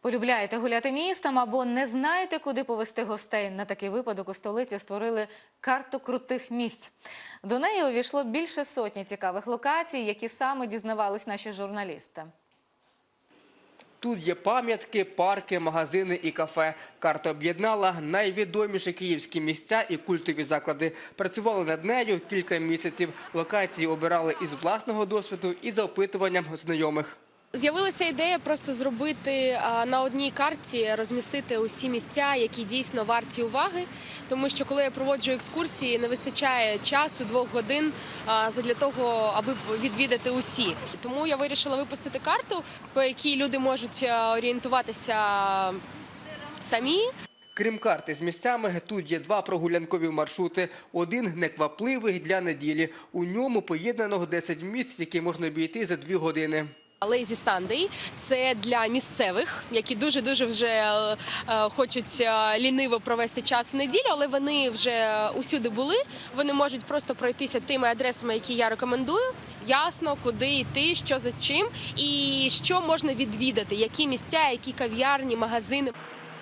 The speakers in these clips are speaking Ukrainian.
Полюбляєте гуляти містом або не знаєте, куди повести гостей. На такий випадок у столиці створили карту крутих місць. До неї увійшло більше сотні цікавих локацій, які саме дізнавались наші журналісти. Тут є пам'ятки, парки, магазини і кафе. Карта об'єднала найвідоміші київські місця і культові заклади. Працювали над нею кілька місяців. Локації обирали із власного досвіду і за опитуванням знайомих. З'явилася ідея просто зробити на одній карті, розмістити усі місця, які дійсно варті уваги. Тому що коли я проводжу екскурсії, не вистачає часу двох годин а, задля того, аби відвідати усі. Тому я вирішила випустити карту, по якій люди можуть орієнтуватися самі. Крім карти з місцями, тут є два прогулянкові маршрути. Один неквапливий для неділі. У ньому поєднано 10 місць, які можна обійти за дві години. Lazy Сандей – це для місцевих, які дуже дуже вже е, е, хочуть е, ліниво провести час в неділю, але вони вже усюди були. Вони можуть просто пройтися тими адресами, які я рекомендую. Ясно, куди йти, що за чим, і що можна відвідати, які місця, які кав'ярні, магазини.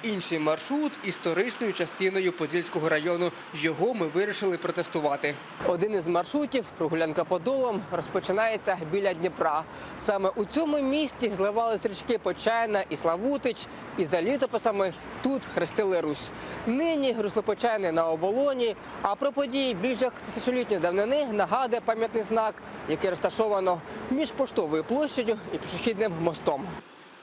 Інший маршрут історичною частиною Подільського району. Його ми вирішили протестувати. Один із маршрутів прогулянка подолом розпочинається біля Дніпра. Саме у цьому місті зливались річки Почайна і Славутич, і за літописами тут хрестили Русь. Нині русло Почайни на оболоні. А про події більш як тисячолітньої давнини нагадує пам'ятний знак, який розташовано між поштовою площадю і пішохідним мостом.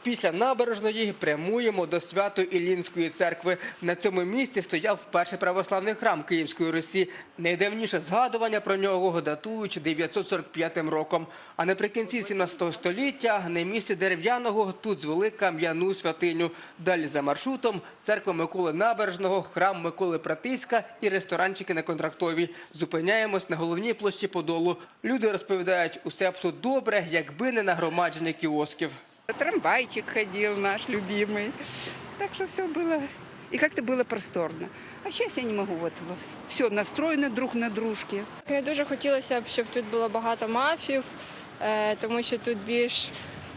Після набережної прямуємо до Свято-Іллінської церкви. На цьому місці стояв перший православний храм Київської Русі. Найдавніше згадування про нього датують 945 роком. А наприкінці 17 століття на місці дерев'яного тут звели кам'яну святиню. Далі за маршрутом церква Миколи Набережного, храм Миколи Пратиська і ресторанчики на контрактовій. Зупиняємось на головній площі Подолу. Люди розповідають, усе б тут добре, якби не нагромадження кіосків Трамвайчик ходил наш любимый. Так что все было, и как-то было просторно. А сейчас я не могу, вот, все настроено друг на дружке. Не дуже хотілося б, щоб тут було багато мафів, е, тому що тут більш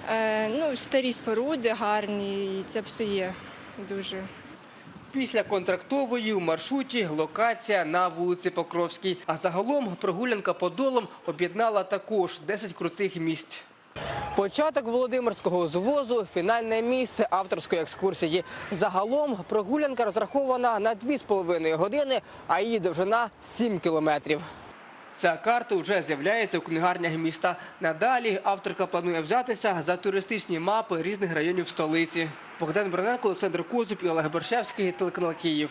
е, ну, старі споруди гарні, і це псує дуже. Після контрактової у маршруті локація на вулиці Покровській. А загалом прогулянка подолом об'єднала також 10 крутих місць. Початок Володимирського звозу – фінальне місце авторської екскурсії. Загалом прогулянка розрахована на 2,5 години, а її довжина – 7 кілометрів. Ця карта вже з'являється у книгарнях міста. Надалі авторка планує взятися за туристичні мапи різних районів столиці. Богдан Броненко, Олександр Козуб і Олег Борщевський, телеканал Київ.